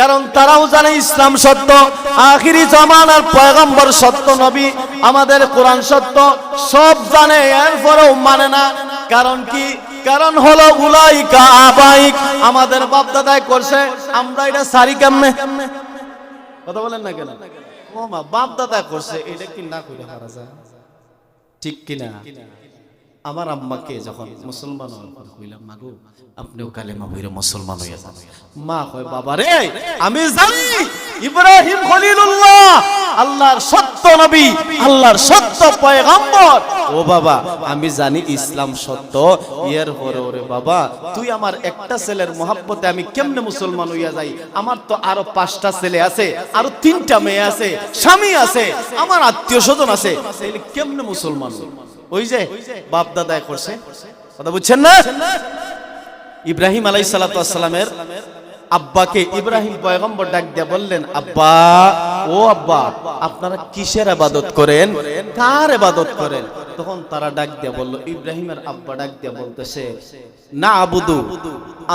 কারণ তারাও জানে ইসলাম সত্য, আখিরি জামানার পয়গম্বর সত্য নবী, আমাদের কোরআন সত্য, সব জানে, এরপরেও মানে না। কারণ কি? কারণ হলো উলাইকা আবাইক। আমাদের বাপ দাদাই করছে, আমরা এটা সারি কেমনে? কথা বলেন না কেন? বাপ দাদা করছে, এটা কি না যায়? ঠিক কিনা? আমার আম্মাকে যখন মুসলমান হওয়ার পর কইলাম, মা গো, আপনিও কালেমা হইরে মুসলমান হইয়া যান। মা কয়, বাবা রে, আমি জানি, ইব্রাহিম খলিলুল্লাহ, আল্লাহর সত্য নবী, আল্লাহর সত্য পয়গম্বর। ও বাবা, আমি জানি ইসলাম সত্য। এর পরে ওরে বাবা, তুই আমার একটা ছেলের মহাব্বতে আমি কেমনে মুসলমান হইয়া যাই? আমার তো আরও পাঁচটা ছেলে আছে, আরও তিনটা মেয়ে আছে, স্বামী আছে, আমার আত্মীয় স্বজন আছে কেমনে মুসলমান? ওই যে বাপ দাদায় করছে। কথা বুঝছেন না? ইব্রাহিম আলাই সালাতামের আব্বাকে ইব্রাহিম পয়গম্বর ডাক দিয়ে বললেন আব্বা ও আব্বা আপনারা কিসের আবাদত করেন? কার আবাদত করেন? তখন তারা ডাক দিয়ে বলল ইব্রাহিমের আব্বা ডাক দিয়ে বলতেছে না আবুদু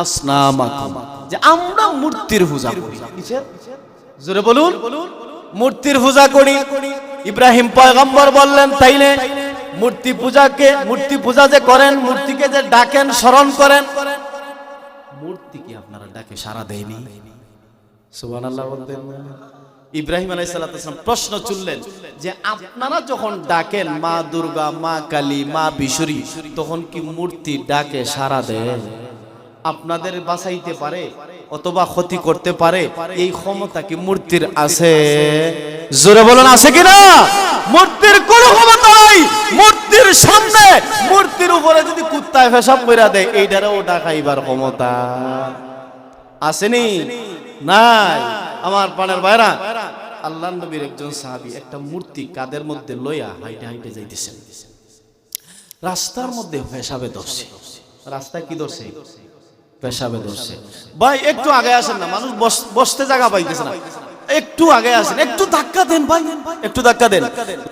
আসনামাকুম। যে আমরা মূর্তির পূজা করি। কিসের? জোরে বলুন। মূর্তির পূজা করি। ইব্রাহিম পয়গম্বর বললেন তাইলে মূর্তি পূজাকে মূর্তি পূজা যে করেন মূর্তিকে যে ডাকেন স্মরণ করেন। মূর্তি কি আপনারা ডাকে? সারা দেয়নি। বলতেন। ইব্রাহিম আলাইহিসসালাম প্রশ্ন চুললেন যে আপনারা যখন ডাকেন মা দুর্গা মা কালী মা বিশুরি তখন কি মূর্তি ডাকে সারা দেয় আপনাদের বাঁচাইতে পারে অথবা ক্ষতি করতে পারে? এই ক্ষমতা কি মূর্তির আছে? জোরে বলুন, আছে কিনা? মূর্তির কোনো ক্ষমতা নাই। মূর্তির সামনে, মূর্তির উপরে যদি কুত্তায় ফেসাব কইরা দেয় এইটারও ডাকাইবার ক্ষমতা। আসেনি? নাই। আমার পানের বাইরা আল্লাহ নবীর একজন সাহাবী একটা মূর্তি কাদের মধ্যে লইয়া হাইটে হাইটে যাইতেছেন। রাস্তার মধ্যে পেশাবে ধরছে। রাস্তায় কি ধরছে? পেশাবে ধরছে। ভাই, একটু আগে আসেন না, মানুষ বস- বসতে জায়গা পাইতেছে না। একটু আগে আসেন, একটু ধাক্কা দেন ভাই, একটু ধাক্কা দেন।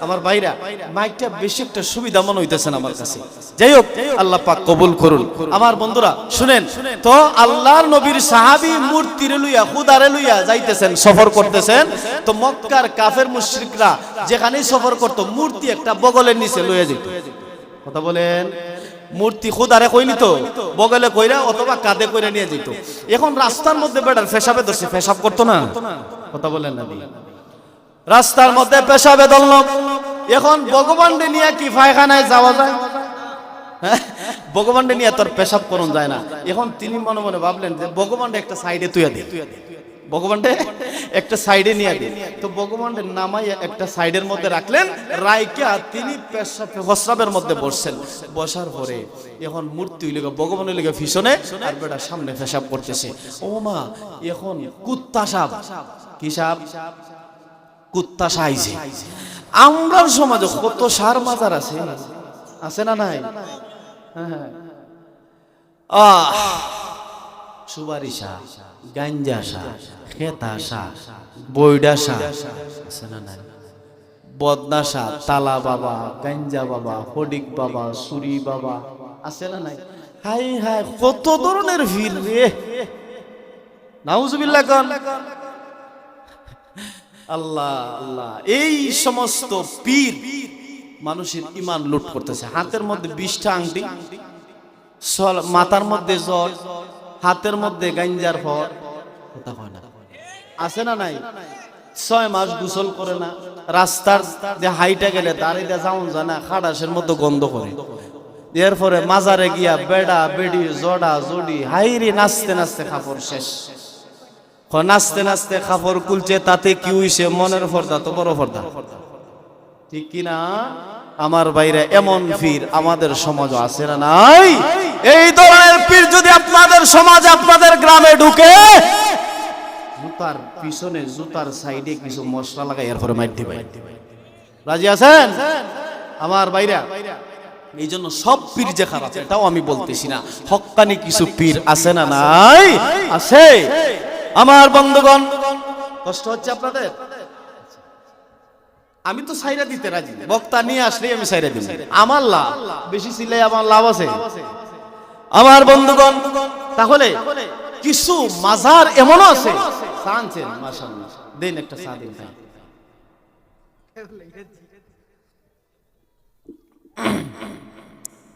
আমার ভাইরা, মাইকটা বেশি একটা সুবিধা মনে হইতেছে না আমার কাছে। যাই হোক, আল্লাহ পাক কবুল করুন। আমার বন্ধুরা, শুনেন, তো আল্লাহর নবীর সাহাবী মূর্তিরে লইয়া, খুদারে লইয়া যাইতেছেন, সফর করতেছেন। তো মক্কার কাফের মুশরিকরা যেখানেই সফর করতো, মূর্তি একটা বগলের নিচে লইয়া যেত। কথা বলেন? মূর্তি খুদারে কইনি তো? বগলে কইরা অথবা কাঁধে কইরা নিয়ে যেত। এখন রাস্তার মধ্যে বেটার ফেসাবে ধরছে ফেসাব করতো না? কথা বলেন না। রাস্তার মধ্যে পেশাবে ধরল এখন ভগবানকে নিয়ে কি পায়খানায় যাওয়া যায়? হ্যাঁ? ভগবানকে নিয়ে তোর পেশাব করুন যায় না। এখন তিনি মনে মনে ভাবলেন যে ভগবানটা একটা সাইডে তুইয়া দে। ভগবানটা একটা সাইডে নিয়ে দিন। তো ভগবানের নামাই একটা সাইডের মধ্যে রাখলেন রাইকা তিনি প্রস্রাবের মধ্যে বসছেন। বসার পরে এখন মূর্তি লেগে ভগবানের লেগে ভীষণে আর বেটা সামনে পেশাব করতেছে। ও মা, এখন কুত্তা সাপ। কি সাপ? কুত্তা সাইছে আমরার সমাজে কত সার মাজার আছে? আছে না নাই? হ্যাঁ। আহ। সুবারি শাহ গাঞ্জা শাহ খেতা শাহ বৈডা শাহ আছে না নাই? বদনা শাহ তালা বাবা, গাঞ্জা বাবা ফডিক বাবা, সুরি বাবা, আছে না নাই? হাই হাই, কত ধরনের ভিড় রে। নাউজুবিল্লাহ কন আল্লাহ আল্লাহ, এই সমস্ত পীর মানুষের ইমান লুট করতেছে। হাতের মধ্যে বিশটা আংটি মাথার মধ্যে জল হাতের মধ্যে গাঞ্জার ফল। কথা কয় না। আছে না নাই? ছয় মাস গোসল করে না, রাস্তার যে হাইটা গেলে দাঁড়িয়ে যাওন যায় না খাটাসের মতো গন্ধ করে। এরপরে মাজারে গিয়া বেড়া, বেড়ি, জড়া, জড়ি, হাইরি নাচতে নাচতে খাপড় শেষ। নাচতে নাচতে কাপড় কুলছে, তাতে কি হইছে? মনের পর্দা তো বড় পর্দা ঠিক কি না আমার বাইরে এমন পীর আমাদের সমাজ আছে না নাই? এই ধরনের পীর যদি আপনাদের সমাজ আপনাদের গ্রামে ঢুকে জুতার পিছনে জুতার সাইডে কিছু মশলা লাগাই এরপরে মাইর দিবে রাজি আছেন? আমার বাইরা এই জন্য সব পীর যে খারাপ এটাও আমি বলতেছি না। হক্কানি কিছু পীর আছে না নাই? আছে। আমার বন্ধুগণ কষ্ট হচ্ছে আপনাদের? আমি তো সাইরা দিতে রাজি। বক্তা নিয়ে আসলেই আমি সাইরা দিব। আমার লাভ বেশি ছিলে আমার লাভ আছে। আমার বন্ধুগণ তাহলে কিছু মাজার এমনও আছে? চা মাশাআল্লাহ। দেন একটা চা ভাই।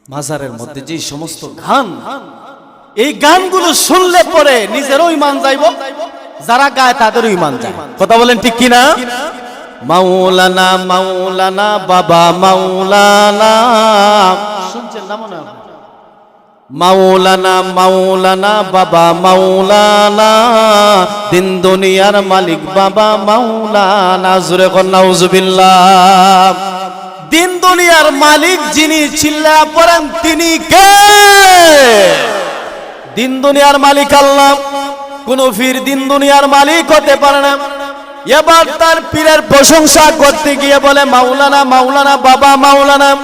মাজারের মধ্যে যে সমস্ত গান এই গানগুলো শুনলে পরে নিজেরও ইমান যাইব যারা গায় তাদেরও ইমান যায়। কথা বলেন ঠিক কিনা? মাওলানা মাওলানা বাবা মাওলানা। শুনছেন না মনে হয়? মাওলানা মাওলানা, বাবা মাওলানা, দিন দুনিয়ার মালিক বাবা মাওলানা, জুরে নাউজুবিল্লাহ। দিন দুনিয়ার মালিক যিনি চিল্লা পড়েন, তিনি কে? দিন দুনিয়ার মালিক আল্লাহ। কোন ফির দিন দুনিয়ার মালিক হতে পারে না। এবার তার পীরের প্রশংসা করতে গিয়ে বলে, মাওলানা মাওলানা, বাবা, মাওলানা,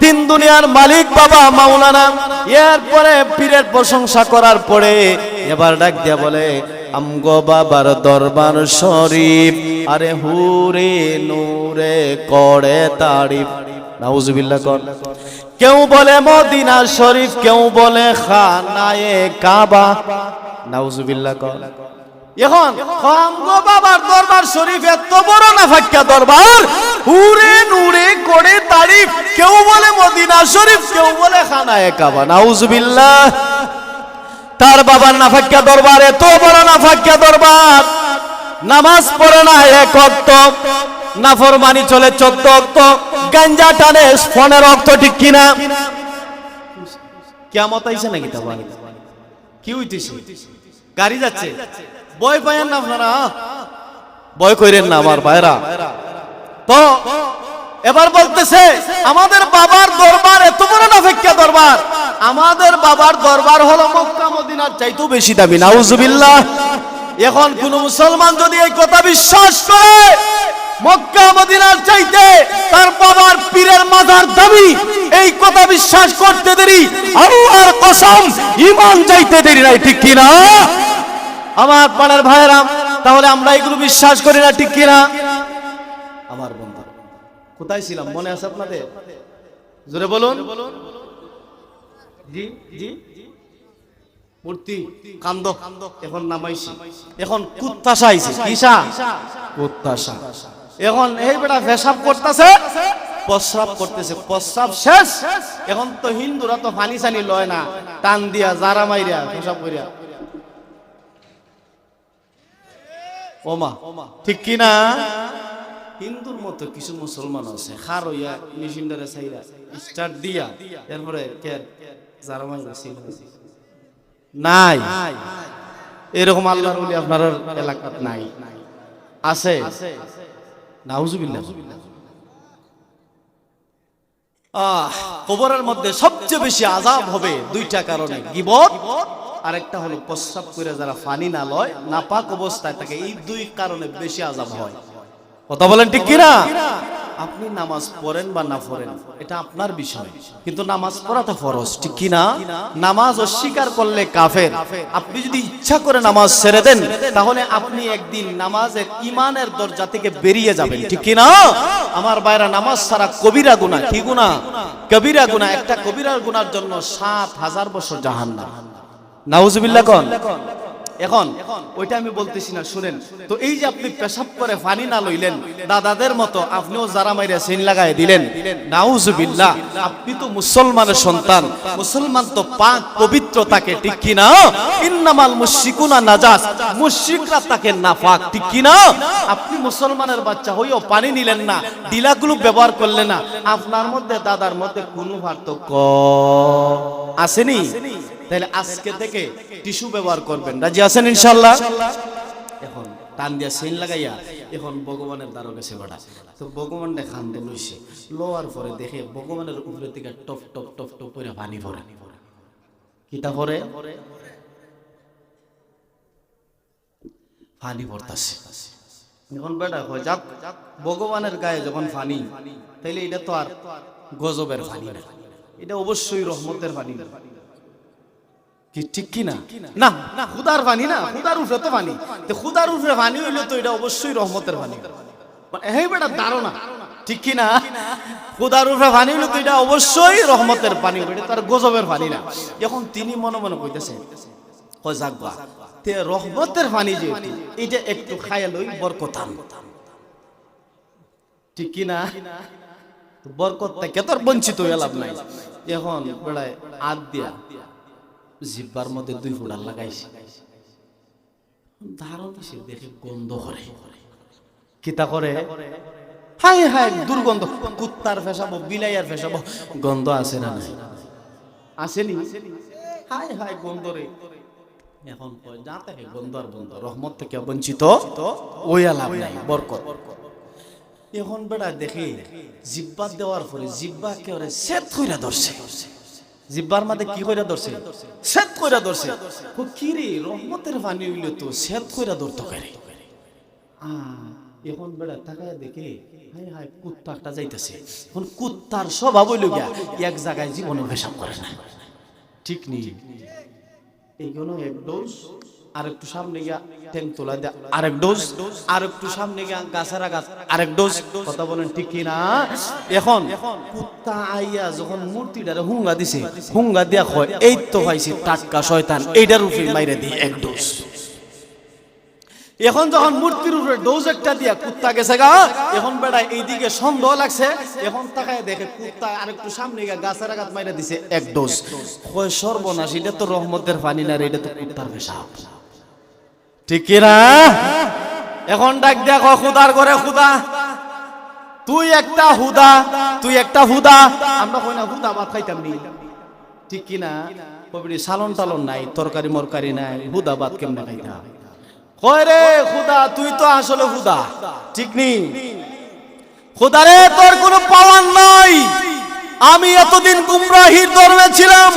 দিন দুনিয়ার মালিক, বাবা, মাওলানা। এরপরে পীরের প্রশংসা করার পরে এবার ডাক দিয়া বলে, আমগো বাবার দরবার শরীফ, আরে হুরে নূরে করে তারিফ। নাউজুবিল্লাহ কর। কেউ বলে মদিনা শরীফ, কেউ বলে খানায়ে কাবা। নাউজুবিল্লাহ কর। এখন আমগো বাবার দরবার শরীফ এত বড় না ফাক্কা দরবার। হুরে নূরে করে তারিফ, কেউ বলে মদিনা শরীফ, কেউ বলে খানায়ে কাবা। নাউজুবিল্লাহ। তার বাবার নাফাক্কা দরবার এত বড় নাফাক্কা দরবার। নামাজ পড়ে না এক অক্ত, নাফরমানি চলে চোদ্দ অক্ত, গাঞ্জা টানে ফোনের অক্ত ঠিক কিনা? কেমত আইছে নাকি তা কি হইতেছে? গাড়ি যাচ্ছে? বয় পায়েন না আপনারা। বয় কইরেন না আমার ভাইরা তো, এবার বলতেছে, আমাদের বাবার দরবার এত বড় নাফেক্কা দরবার। আমাদের বাবার দরবার হলো মক্কা, মদিনার চাইতেও বেশি দামি। নাউজুবিল্লাহ। এখন কোন মুসলমান যদি এই কথা বিশ্বাস করে, মক্কা, মদিনার চাইতে তার বাবার পীরের মাথার দামি। এই কথা বিশ্বাস করতে দেরি। আল্লাহর কসম, ঈমান যাইতে দেরি নাই, ঠিক কিনা? আমার পাড়ার ভাইরা তাহলে আমরা এগুলো বিশ্বাস করি না, ঠিক কিনা? আমার বন্ধু, কোথায় ছিলাম? মনে আছে আপনাদের? জোরে বলুন। এখন এখন এই করতেছে শেষ। এখন তো হিন্দুরা তো পানি সানি লয় না। টান দিয়া, জারা মাইরা, পেশাব করিয়া ওমা ঠিক কি না? হিন্দুর মতো কিছু মুসলমান আছে খার হইয়া মেশিনটারে চাইরা স্টার্ট দিয়া এরপরে কে? যারা ছিল। নাই। এরকম আল্লাহর ওলি আপনার এলাকাত নাই। আছে। নাউজুবিল্লাহ। আহ কবরের মধ্যে সবচেয়ে বেশি আজাব হবে দুইটা কারণে। গিবত আরেকটা হলো প্রস্রাব করে যারা ফানি না লয়, নাপাক অবস্থায় থাকে এই দুই কারণে বেশি আজাব হয়। কথা বলেন ঠিক কিনা? আপনি নামাজ পড়েন বা না পড়েন, এটা আপনার বিষয়। কিন্তু নামাজ পড়া তো ফরজ, ঠিক কিনা? নামাজ অস্বীকার করলে কাফের। আপনি যদি ইচ্ছা করে নামাজ ছেড়ে দেন, তাহলে আপনি একদিন নামাজের ইমানের দরজা থেকে বেরিয়ে যাবেন, ঠিক কিনা? আমার বাইরা নামাজ ছাড়া কবিরা গুনাহ, কি গুনাহ? কবিরা গুনাহ, একটা কবিরার গুনার জন্য সাত হাজার বছর জাহান্নাম। নাউজুবিল্লাহ কোন। এখন ওইটা আমি বলতেছি না শুনেন। তো এই যে আপনি পেশাব করে পানি না লইলেন দাদাদের মতো আপনিও যারা মাইরা সিন লাগাই দিলেন নাউজুবিল্লাহ আপনি তো মুসলমানের সন্তান। মুসলমান তো পাক পবিত্র তাকে ঠিক কি না ইন্নামাল মুশরিকুনা নাজাস। মুশরিকরা তাকে নাফাক ঠিক কি না আপনি মুসলমানের বাচ্চা হইও পানি নিলেন না ডিলাগুলো ব্যবহার করলেন না। আপনার মধ্যে দাদার মধ্যে কোনো পার্থক্য আসেনি তাহলে আজকে থেকে টিস্যু ব্যবহার করবেন। রাজি আছেন ইনশাল্লাহ এখন টান দিয়া সেন লাগাইয়া এখন ভগবানের দ্বারা গেছে বেটা তো ভগবানটা খান্দে লইছে। লোয়ার পরে দেখে ভগবানের উপরে থেকে টপ টপ টপ টপ করে পানি ভরে। কিতা ভরে? পানি ভরতাছে। এখন বেটা কয়, যাক, ভগবানের গায়ে যখন পানি, তাইলে এটা তো আর গজবের পানি না। এটা অবশ্যই রহমতের পানি না। কি ঠিক কি না? না? না খুদার পানি না খুদার উঠে তো পানি তো খুদার উঠে পানি হইলে তো এটা অবশ্যই রহমতের পানি এই বেটা ধারণা। ঠিক কি না? খুদার উঠে পানি হইলে তো এটা অবশ্যই রহমতের পানি এটা তার গজবের পানি না। এখন তিনি মনে মনে কইতেছে কয় তে রহমতের পানি যে এটা একটু খাইয়া লই বরকতাম ঠিক কি না? বরকত থেকে তোর বঞ্চিত হয়ে লাভ নাই। এখন বেড়ায় আদ দিয়া জিব্বার মধ্যে দুই ফুটার লাগাইছে। ধারণ সে দেখে গন্ধ করে। কিতা করে? হাই হাই, দুর্গন্ধ। কুত্তার ফেসাবো, বিলাইয়ার ফেসাবো। গন্ধ আছে না নাই? আসেনি? হাই হাই, গন্ধ রে। এখন যা থেকে গন্ধ আর গন্ধ রহমত থেকে বঞ্চিত ওই লাভ নাই, বরকত। এখন বেড়া দেখে, জিব্বা দেওয়ার পরে জিব্বা কেউরে সেট কইরা ধরছে। জিব্বার মাঝে কি কইরা ধরছে? সেত কইরা ধরছে। ও কি রে রহমতের পানি হইল তো সেত কইরা ধরতে পারে এখন বেড়া তাকায় দেখে হাই হাই কুত্তা একটা যাইতেছে। এখন কুত্তার স্বভাব হইল গিয়া এক জায়গায় জীবন পেশাব করে না। ঠিক নেই এইগুলো এক ডোজ সামনে গিয়া তোলা দেয়া। আরেক ডোজ সামনে গিয়া গাছের গাছ আরেক ডোজ। কথা বলেন ঠিক এখন কুত্তা আইয়া যখন মূর্তিটারে হুঙ্গা দিছে, হুঙ্গা এই তো টাটকা শয়তান এইটার উপরে মাইরে দিই এক ডোজ। এখন যখন মূর্তির উপরে ডোজ একটা দিয়া কুত্তা গেছে গা, এখন বেড়া এইদিকে সন্দেহ লাগছে। এখন তাকায় দেখে কুত্তা আরেকটু সামনে গিয়ে গাছের আঘাত মাইরা দিছে, এক ডোজ। সর্বনাশ, এটা তো রহমতের পানি না এটা তো কুত্তার পেশাব। ঠিক না? এখন ডাক দেখো খুদার করে খুদা, তুই একটা হুদা, তুই একটা হুদা। আমরা কই না, হুদা ভাত খাইতাম নি। ঠিক কি না? কবির সালন টালন নাই, তরকারি মরকারি নাই, হুদা ভাত কেমনে খাইতাম? কয় রে, খুদা, তুই তো আসলে খুদা ঠিক নি? খুদা রে, তোর কোনো পাওয়ার নাই। আমি এতদিন গুমরাহির ধর্মে ছিলাম।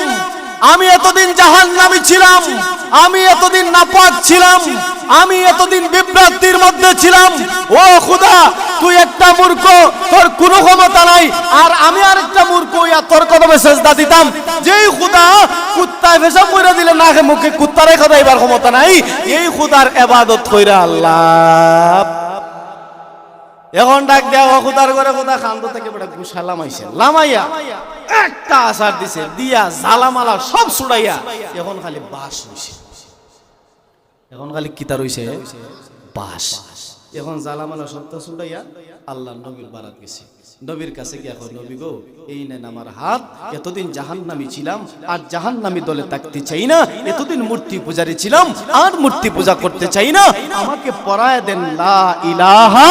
আমি এতদিন জাহান নামি ছিলাম। আমি এতদিন নাপাক ছিলাম। আমি এতদিন বিভ্রান্তির মধ্যে ছিলাম। ও খুদা, তুই একটা মূর্খ, তোর কোনো ক্ষমতা নাই। আর আমি আরেকটা মূর্খ ইয়া তোর কদমে সেজদা দিতাম। যেই খুদা কুত্তায় ভেসা মইরা দিলে নাকে মুখে কুত্তারে কথা এবার ক্ষমতা নাই। এই খুদার এবাদত কইরা আল্লাহ। এখন ডাক দেওয়া খুদার করে কোথায় খান্দ থেকে বেটা গুসা লামাইছে। লামাইয়া একটা আসার দিছে, দিয়া জালামালা সব ছুড়াইয়া, এখন খালি বাস হইছে এখন খালি কিতা রইছে? বাস এখন জালামালা সব তো ছুড়াইয়া আল্লাহ নবীর বারাত গেছে। নবীর কাছে গিয়া কয়, নবী গো, এই নেন আমার হাত। এতদিন জাহান্নামী ছিলাম, আর জাহান্নামী দলে থাকতে চাই না। এতদিন মূর্তি পূজারি ছিলাম, আর মূর্তি পূজা করতে চাই না। আমাকে পরায় দেন লা ইলাহা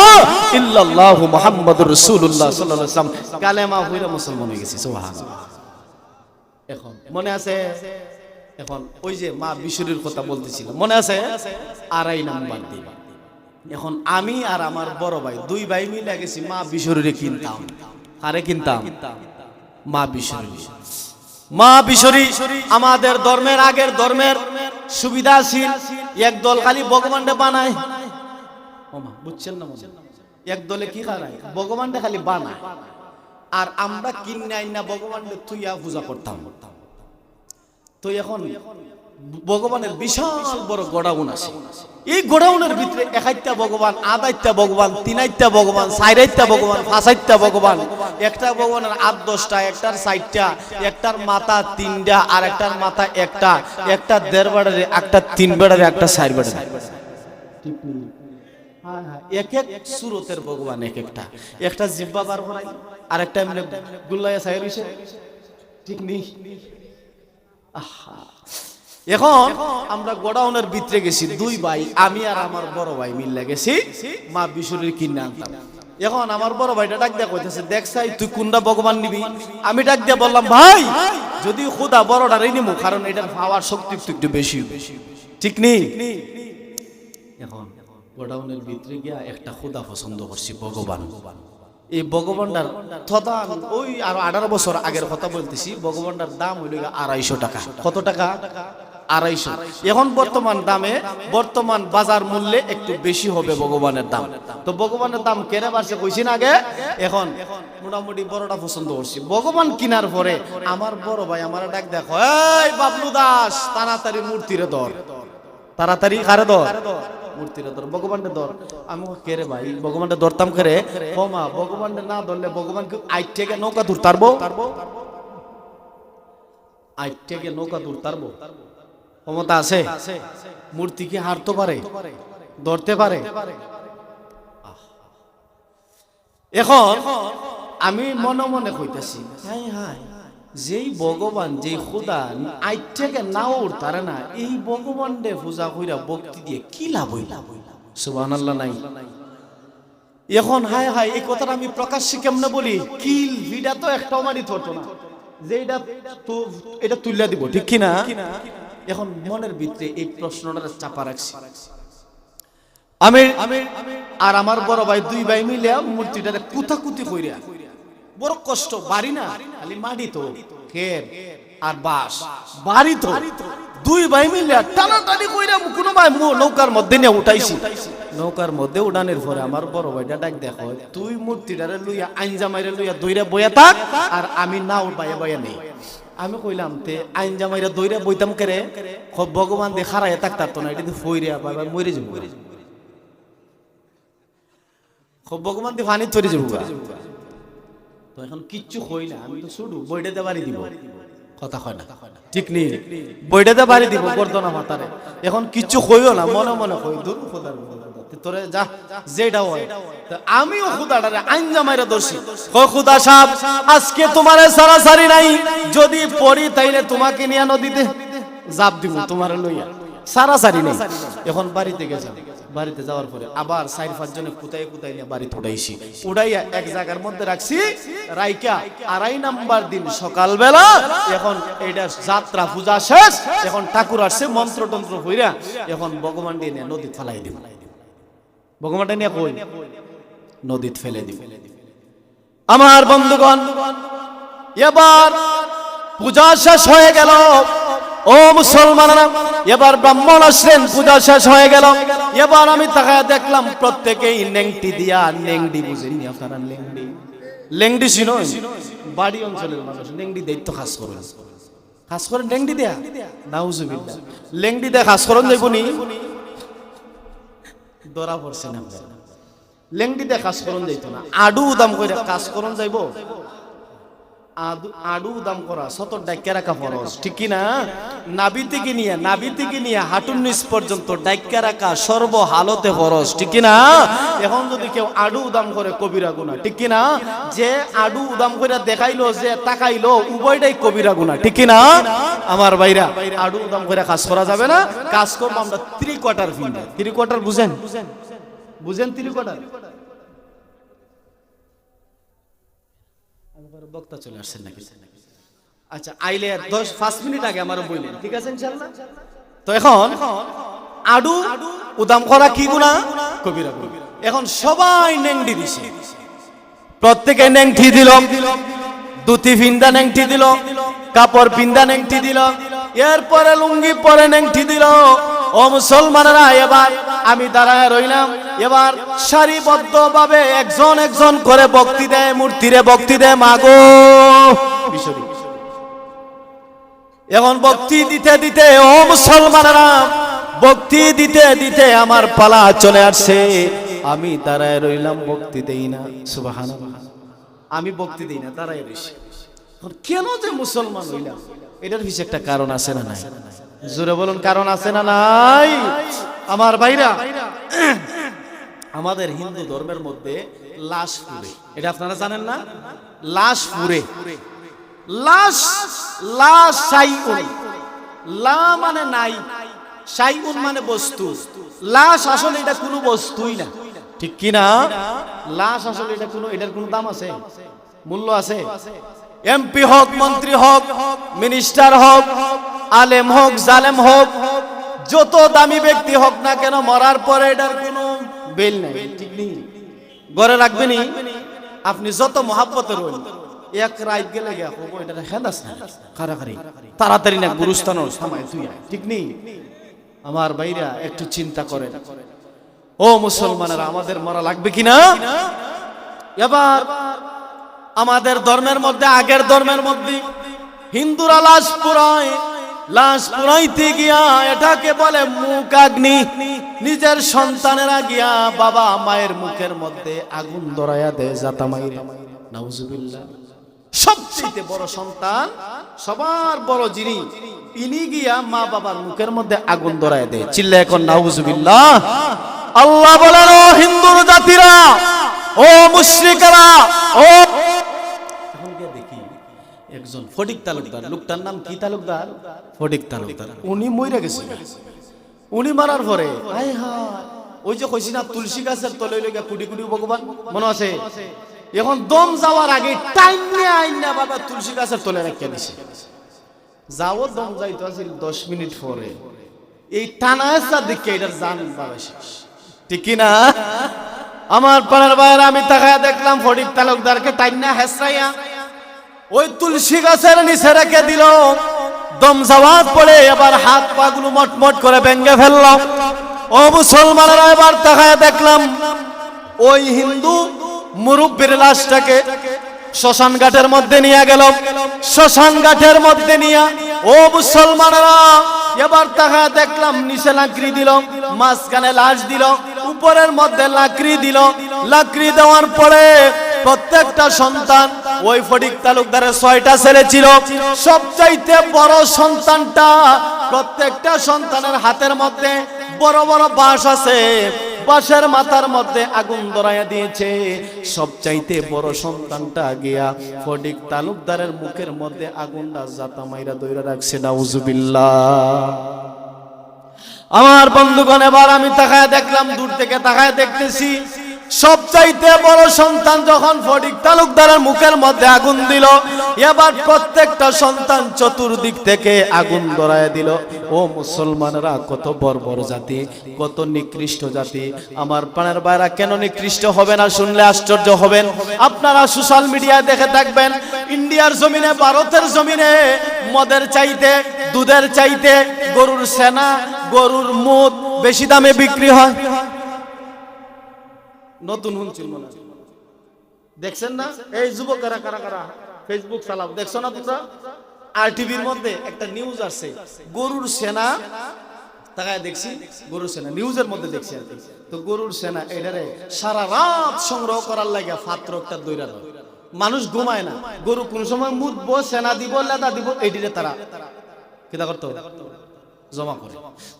ইল্লাল্লাহু মুহাম্মাদুর রাসূলুল্লাহ সাল্লাল্লাহু আলাইহি কালেমা হইরা মুসলমান হয়ে গেছি, সুবহানাল্লাহ। এখন মনে আছে? এখন ওই যে মা বিশুরির কথা বলতেছিল, মনে আছে? আড়াই নাম্বার দিন। এখন আমি আর আমার বড় ভাই, দুই ভাই মিলে গেছি মা বিশুরিরে কিনতাম। আরে কিনতাম? মা বিশুরি মা বিশুরি আমাদের ধর্মের আগের ধর্মের সুবিধাশীল, এক দল খালি ভগবানটা বানায়। বুঝছেন না? এক দলে কি খারায় ভগবানটা খালি বানায়। আর আমরা কিনে না ভগবানটা তুইয়া পূজা করতাম। তো এখন ভগবানের বিশাল বড় গোডাউন আছে। এই গোডাউনের ভিতরে একাইত্যা ভগবান আদাইত্যা ভগবান তিনাইত্যা ভগবান সাইরাইত্যা ভগবান ফাঁসাইত্যা ভগবান। একটা ভগবানের আট দশটা একটার সাইডটা একটার মাথা তিনটা আর একটার মাথা একটা। একটা দেড় বেড়ারে একটা তিন বেড়ারে একটা সাইড বেড়ারে। এক এক সুরতের ভগবান এক একটা একটা জিব্বা বার করাই আর একটা এমনি গুল্লাইয়া হইছে ঠিক নেই? আহা। এখন আমরা গোডাউনের ভিতরে গেছি, দুই ভাই, আমি আর আমার বড় ভাই মিললে গেছি, মা বিশুরের কিনে আনতাম। এখন আমার বড় ভাইটা ডাক দিয়া কইতেছে, দেখ সাই, তুই কোনটা ভগবান নিবি? আমি ডাক দিয়া বললাম, ভাই, যদি খুদা বড়টারই নিমু, কারণ এটার পাওয়ার শক্তি একটু বেশি ঠিক নেই এখন গোডাউনের ভিতরে গিয়া একটা খুদা পছন্দ করছি, ভগবান। এই ভগবানটার তথা ওই আরও আঠারো বছর আগের কথা বলতেছি, ভগবানটার দাম হইল আড়াইশো টাকা। কত টাকা? আড়াইশো। এখন বর্তমান দামে, বর্তমান বাজার মূল্যে একটু বেশি হবে ভগবানের দাম। তো ভগবানের দাম কেনে বাড়ছে কইছি না আগে? এখন মোটামুটি বড়টা পছন্দ করছি। ভগবান কিনার পরে আমার বড় ভাই আমার ডাক দেখো, এই বাবলু দাস, তাড়াতাড়ি মূর্তিরে ধর। তাড়াতাড়ি কারে মূর্তিরে ধর আমি ভাই না ধরলে ভগবান কি আইট থেকে নৌকা দূর আইট থেকে নৌকা দূর তারবো ক্ষমতা আছে? মূর্তি কি হারতে পারে, ধরতে পারে। এখন আমি মনে মনে কইতাছি, হাই হাই, যেই ভগবান, যেই খুদা আজ থেকে নাও না, এই ভগবান রে পূজা কইরা ভক্তি দিয়ে কি লাভ হইল? সুবহানাল্লাহ নাই। এখন হাই হাই, এই কথাটা আমি প্রকাশ্যে কেমনে বলি? কিল ভিডা তো একটাও মারি থতো না। যে এটা তো এটা তুইলা দিব, ঠিক কি না এখন মনের ভিতরে এই প্রশ্নটা চাপা রাখছি। আমি আর আমার বড় ভাই দুই ভাই মিলে মূর্তিটারে কুতাকুতি কইরা। বড় কষ্ট বাড়ি না খালি মাটি তো খের আর বাস বাড়ি তো দুই ভাই মিলে টানাটানি কইরা কোনো ভাই মো- নৌকার মধ্যে নিয়ে উঠাইছি। নৌকার মধ্যে উড়ানের পরে আমার বড় ভাইটা ডাক দেখো তুই মূর্তিটারে লইয়া আইনজামাইরে লইয়া দইরা বইয়া থাক আর আমি নাও বাইয়া বয়া নেই। আমি কইলাম তে আইন জামাইরা দইরা বইতাম কেরে? খুব ভগবান দিয়ে খারাইয়া থাকতার না, এটা ফইরিয়া বাবা মরে যাব ভগবান দিয়ে পানি তৈরি যাব তো এখন কিচ্ছু হই না, আমি তো শুধু বইটাতে বাড়ি দিব। কথা হয় না? ঠিক নেই। বইটাতে বাড়ি দিব গর্দনা মাতারে। এখন কিচ্ছু হইও না, মনে মনে হই দূর খোদার। তোরে যা, যেটা হয়। আমিও আইনজা মাইরা দোষী খুদা আজকে তোমারে সারাসারি নাই। যদি পড়ি তাইলে তোমাকে নিয়ে নদীতে জাপ দিব, তোমার লইয়া। সারাসারি এখন বাড়িতে গেছে। বাড়িতে যাওয়ার পরে আবার চার কুতাই কুতাই নিয়ে এক জায়গার মধ্যে রাখছি। রাইকা আড়াই নাম্বার দিন সকালবেলা, এখন এটা যাত্রা পূজা শেষ। এখন ঠাকুর আসছে মন্ত্র তন্ত্র হইরা। এখন ভগবান দিয়ে নদী ফেলাই দিব। ভগবানটা নিয়ে কই? নদীত ফেলে দিব। আমার বন্ধুগণ, এবার পূজা শেষ হয়ে গেল। ও মুসলমানরা, এবার ব্রাহ্মণ আসলেন পূজা শেষ হয়ে গেল। এবার আমি তাকায় দেখলাম প্রত্যেকেই নেংটি দিয়া নেংডি বুঝেননি আপনারা লেংডি লেংডি শুনো বাড়ি অঞ্চলের মানুষ লেংডি দায়িত্ব খাস করেন। খাস করেন লেংডি দেয়া? নাউজুবিল্লাহ। লেংডি দেয়া খাস করেন যাইবনি ধরা পড়ছে না লেংডিতে কাজ করন যাইতো না। আডু দাম করে কাজ করন যাইব। আডু দাম করা শত ডাইকা রাখা ফরজ ঠিক কি না নাবি থেকে নিয়ে নাবি থেকে নিয়ে হাঁটুর নিচ পর্যন্ত ডাইকা রাখা সর্ব হালতে ফরজ। ঠিক কি না এখন যদি কেউ আডু উদাম করে কবিরা গুনা ঠিক কি না যে আডু উদাম করে দেখাইলো যে তাকাইলো উভয়টাই কবিরা গুনা ঠিক কি না আমার ভাইরা আডু উদাম করে কাজ করা যাবে না। কাজ করব আমরা three quarter field three quarter বুঝেন? বুঝেন থ্রি কোয়ার্টার বক্তা চলে আসছেন নাকি? আচ্ছা আইলে দশ পাঁচ মিনিট আগে আমার বললেন ঠিক আছে ইনশাল্লাহ? তো এখন আডু উদাম করা কি গুণা? কবিরা এখন সবাই নেংডি দিছে। প্রত্যেকে নেংটি দিল। দুটি ফিন্দা নেংটি দিল। কাপড় পিন্দা নেংটি দিল। এরপরে লুঙ্গি পরে নেংটি দিল। ও মুসলমানেরা, এবার আমি দাঁড়ায় রইলাম। এবার সারিবদ্ধ ভাবে একজন একজন করে বক্তি দেয়, মূর্তিরে বক্তি দেয় মাগো এখন বক্তি দিতে দিতে, ও মুসলমানেরা, ভক্তি দিতে দিতে আমার পালা চলে আসছে। আমি দাঁড়ায় রইলাম বক্তি দেই না। সুবাহান আমি বক্তি দিই না, দাঁড়ায় রইছি। কেন যে মুসলমান হইলাম? এটার পিছিয়ে একটা কারণ আছে না নাই? জোরে বলুন, কারণ আছে না নাই? আমার ভাইরা, আমাদের হিন্দু ধর্মের মধ্যে লাশ পুরে এটা আপনারা জানেন না? লাশ পুরে লাশ লাশ সাইউন লা মানে নাই সাইউন মানে বস্তু। লাশ আসলে এটা কোনো বস্তুই না। ঠিক কি না লাশ আসলে এটা কোনো, এটার কোনো দাম আছে? মূল্য আছে? এমপি হোক, মন্ত্রী হোক, মিনিস্টার হোক, আলেম হোক, জালেম হোক, যত দামি ব্যক্তি হোক না কেন মরার পরে এটার কোনো বেল নাই, ঠিক নেই। ঘরে রাখবেনি আপনি যত মহাব্বতের হইন এক রাত গেলে কারাকারি তাড়াতাড়ি না গুরুস্থান সময় তুই, ঠিক নেই? আমার ভাইরা একটু চিন্তা করেন। ও মুসলমানেরা, আমাদের মরা লাগবে কিনা? এবার আমাদের ধর্মের মধ্যে, আগের ধর্মের মধ্যে। হিন্দুরা লাশ পুরায়, লাশ পুরাইতে গিয়া এটাকে বলে মুখ আগ্নি। নিজের সন্তানেরা গিয়া বাবা মায়ের মুখের মধ্যে আগুন ধরাইয়া দেয় জাতা মাইরে নাউজুবিল্লাহ। সবচেয়ে বড় সন্তান, সবার বড় যিনি, ইনি গিয়া মা বাবার মুখের মধ্যে আগুন ধরায় দেয়। চিল্লা এখন নাউজুবিল্লাহ। আল্লাহ বলেন, ও হিন্দুর জাতিরা, ও মুশরিকরা, ও একজন ফটিক তালুকদার। লোকটার নাম কি তালুকদার? ফটিক তালুকদার। উনি মইরা গেছে উনি মারার পরে হায় হায় ওই যে কইছি না তুলসী গাছের তলে লইগা কুটি কুটি ভগবান মনে আছে? এখন দম যাওয়ার আগে টাইম নিয়ে আইন না বাবা তুলসী গাছের তলে রেখে দিছে। যাও দম যাইতো আছিল দশ মিনিট পরে। এই টানা দেখে এটার জান বাবা শেষ। ঠিক কি না? আমার পাড়ার বাইরে আমি তাকায় দেখলাম ফটিক তালুকদারকে টাইম না হেসরাইয়া। ওই তুলসী গাছের নিচে রেখে দিল। দম যাওয়ার পরে এবার হাত পা গুলো মটমট করে ভেঙ্গে ফেললাম। ও মুসলমানেরা এবার তাকায় দেখলাম, ওই হিন্দু মুরব্বীর লাশটাকে শ্মশান ঘাটের মধ্যে নিয়ে গেল। শ্মশান ঘাটের মধ্যে নিয়ে ও মুসলমানেরা এবার তাকায় দেখলাম, নিচে লাকড়ি দিল, মাঝখানে লাশ দিল, উপরের মধ্যে লাকড়ি দিল। লাকড়ি দেওয়ার পরে প্রত্যেকটা সন্তান ওই ফটিক তালুকদারের ছয়টা ছেলে ছিল। সবচাইতে বড় সন্তানটা প্রত্যেকটা সন্তানের হাতের মধ্যে বড় বড় বাঁশ আছে। বাঁশের মাথার মধ্যে আগুন ধরাইয়া দিয়েছে। সবচাইতে বড় সন্তানটা গিয়া ফটিক তালুকদারের মুখের মধ্যে আগুনটা জাতা মাইরা দইরা রাখছে। নাউজুবিল্লাহ। আমার বন্ধুগণ, এবার আমি তাকায় দেখলাম, দূর থেকে তাকায় দেখতেছি। সবচাইতে বড় সন্তান যখন ফটিক তালুকদারের মুখের মধ্যে আগুন দিল, এবার প্রত্যেকটা সন্তান চতুর্দিক থেকে আগুন ধরায় দিল। ও মুসলমানরা, কত বর্বর জাতি, কত নিকৃষ্ট জাতি। আমার পানের বাইরা কেন নিকৃষ্ট হবে না শুনলে আশ্চর্য হবেন? আপনারা সোশ্যাল মিডিয়ায় দেখে থাকবেন, ইন্ডিয়ার জমিনে, ভারতের জমিনে মদের চাইতে, দুধের চাইতে গরুর সেনা, গরুর মুদ বেশি দামে বিক্রি হয়। নতুন শুনছিল মনে। দেখছেন না? এই যুবকেরা কারা কারা ফেসবুক চালাও। দেখছ না তোমরা? আর টিভির মধ্যে একটা নিউজ আসছে। গরুর সেনা, তাকায় দেখছি, গরুর সেনা। নিউজের মধ্যে দেখছি আর। তো গরুর সেনা, এটারে সারা রাত সংগ্রহ করার লাগে পাত্র একটা দৈরা। মানুষ ঘুমায় না। গরু কোন সময় মুদব সেনা দিব, লেদা দিব এটিরে তারা। কিতা করতো? জমা করে।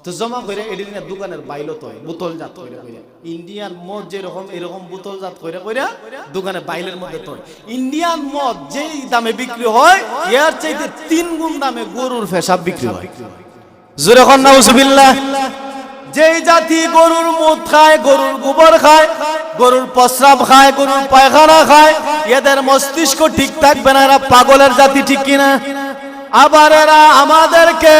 তো জমা করে এদিন দোকানের বাইলো তো বোতল জাত করে ইন্ডিয়ান মদ যেরকম, এরকম বোতল জাত করে করে দোকানে বাইলের মধ্যে তো ইন্ডিয়ান মদ যেই দামে বিক্রি হয়, এর চাইতে তিন গুণ দামে গরুর ফেসাব বিক্রি হয়। জোরে নাউজুবিল্লাহ যেই জাতি গরুর মুদ খায়, গরুর গোবর খায়, গরুর প্রস্রাব খায়, গরুর পায়খানা খায়, এদের মস্তিষ্ক ঠিক থাকবে না, এরা পাগলের জাতি ঠিক কিনা? আবার এরা আমাদেরকে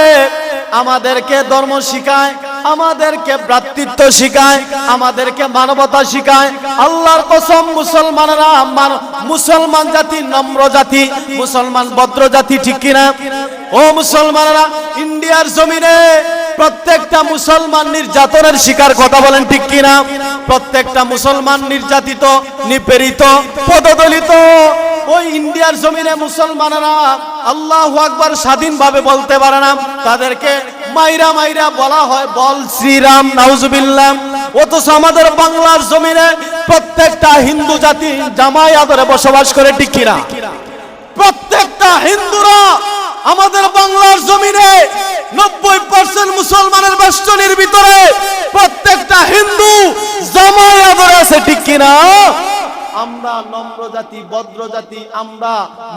আমাদেরকে ধর্ম শিখায়, আমাদেরকে ভ্রাতৃত্ব শিখায়, আমাদেরকে মানবতা শিখায়। আল্লাহর কসম, মুসলমানরা মান- মুসলমান জাতি নম্র জাতি, মুসলমান ভদ্র জাতি, ঠিক কিনা? ও মুসলমানরা, ইন্ডিয়ার জমিনে প্রত্যেকটা মুসলমান নির্যাতনের শিকার কথা বলেন, ঠিক কিনা? প্রত্যেকটা মুসলমান নির্যাতিত, নিপীড়িত, পদদলিত ওই ইন্ডিয়ার জমিনে মুসলমানেরা আল্লাহ আকবার স্বাধীনভাবে বলতে পারে না। তাদেরকে মাইরা মাইরা বলা হয়, বল শ্রীরাম, নাউজুবিল্লাহ। অথচ আমাদের বাংলার জমিনে প্রত্যেকটা হিন্দু জাতি জামাই আদরে বসবাস করে কিনা প্রত্যেকটা হিন্দুরা আমাদের বাংলার জমিনে নব্বই পার্সেন্ট মুসলমানের বেষ্টনীর ভিতরে প্রত্যেকটা হিন্দু জামাই আদরে আছে ঠিক কিনা আমরা নম্র জাতি, ভদ্র জাতি, আমরা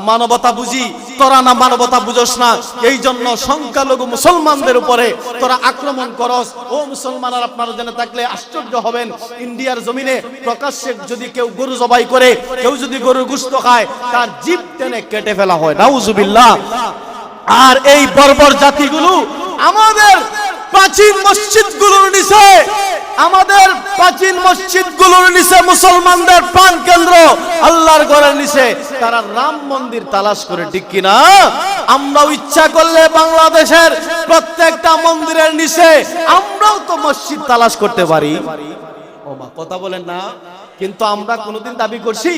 মানবতা বুঝি। তোরা না মানবতা বুঝোস না। এই জন্য সংখ্যালঘু মুসলমানদের উপরে তোরা আক্রমণ করস। ও মুসলমানের আপনারা জেনে থাকলে আশ্চর্য হবেন। ইন্ডিয়ার জমিনে প্রকাশ্যে যদি কেউ গরু জবাই করে, কেউ যদি গরুর গুস্ত খায়, তার জীব টেনে কেটে ফেলা হয়। নাউজুবিল্লাহ। আর এই বর্বর জাতিগুলো আমাদের প্রাচীন মসজিদ মসজিদগুলোর নিচে, আমাদের প্রাচীন মসজিদ মসজিদগুলোর নিচে মুসলমানদের প্রাণ কেন্দ্র আল্লাহর ঘরের নিচে। তারা রাম মন্দির তালাশ করে, ঠিক কিনা? আমরাও ইচ্ছা করলে বাংলাদেশের প্রত্যেকটা মন্দিরের নিচে আমরাও তো মসজিদ তালাশ করতে পারি। কথা বলেন না। কিন্তু আমরা কোনোদিন দাবি করছি,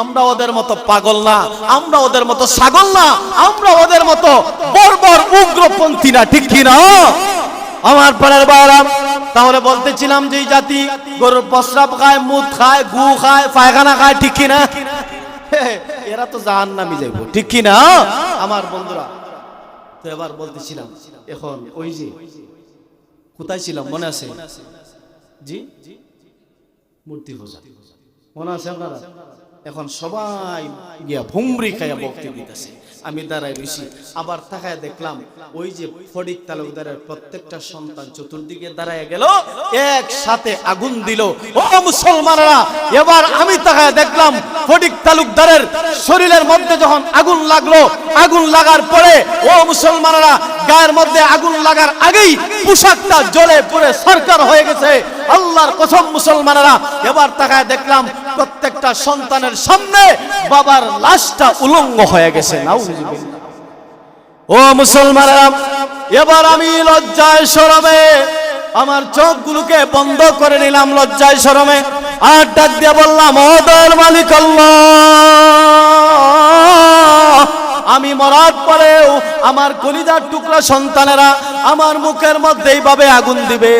আমরা ওদের মতো পাগল না, আমরা ওদের মতো ছাগল না, আমরা ওদের মতো বর্বর উগ্রপন্থী না, ঠিক কি না আমার পাড়ার বাড়াম তাহলে বলতেছিলাম যে জাতি গরুর প্রস্রাব খায়, মুদ খায় গু খায়, পায়খানা খায়, ঠিক কি না এরা তো জাহান নামি যাইব, ঠিক কি না আমার বন্ধুরা, তো এবার বলতেছিলাম, এখন ওই যে, কোথায় ছিলাম, মনে আছে? জি? মূর্তি পূজা মনে আছে আপনারা? এখন সবাই গিয়া ভুমরি খাইয়া বক্তব্য দিতেছে। আমি দাঁড়াই রয়েছি আবার তাকায় দেখলাম, ওই যে ফটিক তালুকদারের প্রত্যেকটা সন্তান চতুর্দিকে দাঁড়ায় গেল, একসাথে আগুন দিল। ও মুসলমানরা, এবার আমি তাকায় দেখলাম ফটিক তালুকদারের শরীরের মধ্যে যখন আগুন লাগল, আগুন লাগার পরে, ও মুসলমানরা, গায়ের মধ্যে আগুন লাগার আগেই পোশাকটা জ্বলে পুরে সরকার হয়ে গেছে। আল্লাহর কসম মুসলমানেরা, এবার তাকায় দেখলাম প্রত্যেকটা সন্তানের সামনে বাবার লাশটা উলঙ্গ হয়ে গেছে, নাউজুবিল্লাহ। ও মুসলমানেরা, এবার আমি লজ্জায় সরমে, আমার চোখগুলোকে বন্ধ করে নিলাম লজ্জায় সরমে, আর ডাক দিয়ে বললাম ওদর মালিক আমি মরার পরেও আমার কলিজার টুকরা সন্তানেরা আমার মুখের মধ্যে এইভাবে আগুন দিবে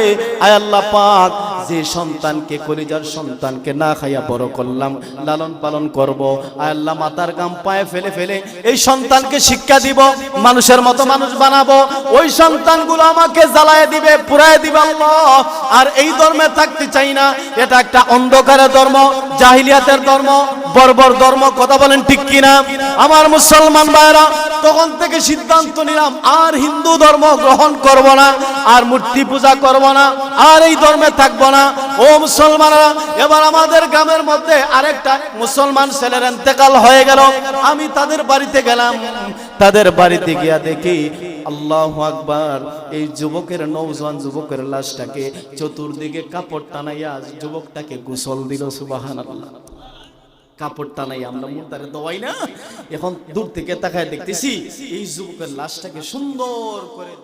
আয় আল্লাহ পাক যে সন্তানকে, কলিজার সন্তানকে না খাইয়া বড় করলাম, লালন পালন করব, আল্লাহ মাতার গাম পায়ে ফেলে ফেলে এই সন্তানকে শিক্ষা দিব, মানুষের মতো মানুষ বানাবো, ওই সন্তানগুলো আমাকে জ্বালায় দিবে, পুরায় দিবে আল্লাহ। আর এই ধর্মে থাকতে চাই না, এটা একটা অন্ধকারের ধর্ম, জাহিলিয়াতের ধর্ম, বর্বর ধর্ম, কথা বলেন ঠিক কিনা? আমার মুসলমান ভাইরা তখন থেকে সিদ্ধান্ত নিলাম, আর হিন্দু ধর্ম গ্রহণ করব না, আর মূর্তি পূজা করব না, আর এই ধর্মে থাকব না। ও মুসলমানরা, এবার আমাদের গ্রামের মধ্যে আরেকটা মুসলমান ছেলের ইন্তেকাল হয়ে গেল। আমি তাদের বাড়িতে গেলাম। তাদের বাড়িতে গিয়া দেখি আল্লাহ আকবার, এই যুবকের নৌজওয়ান যুবকের লাশটাকে চতুর্দিকে কাপড় টানাইয়া যুবকটাকে গোসল দিল সুবাহান কাপড় টানাই আমরা না। এখন দূর থেকে তাকায় দেখতেছি এই যুবকের লাশটাকে সুন্দর করে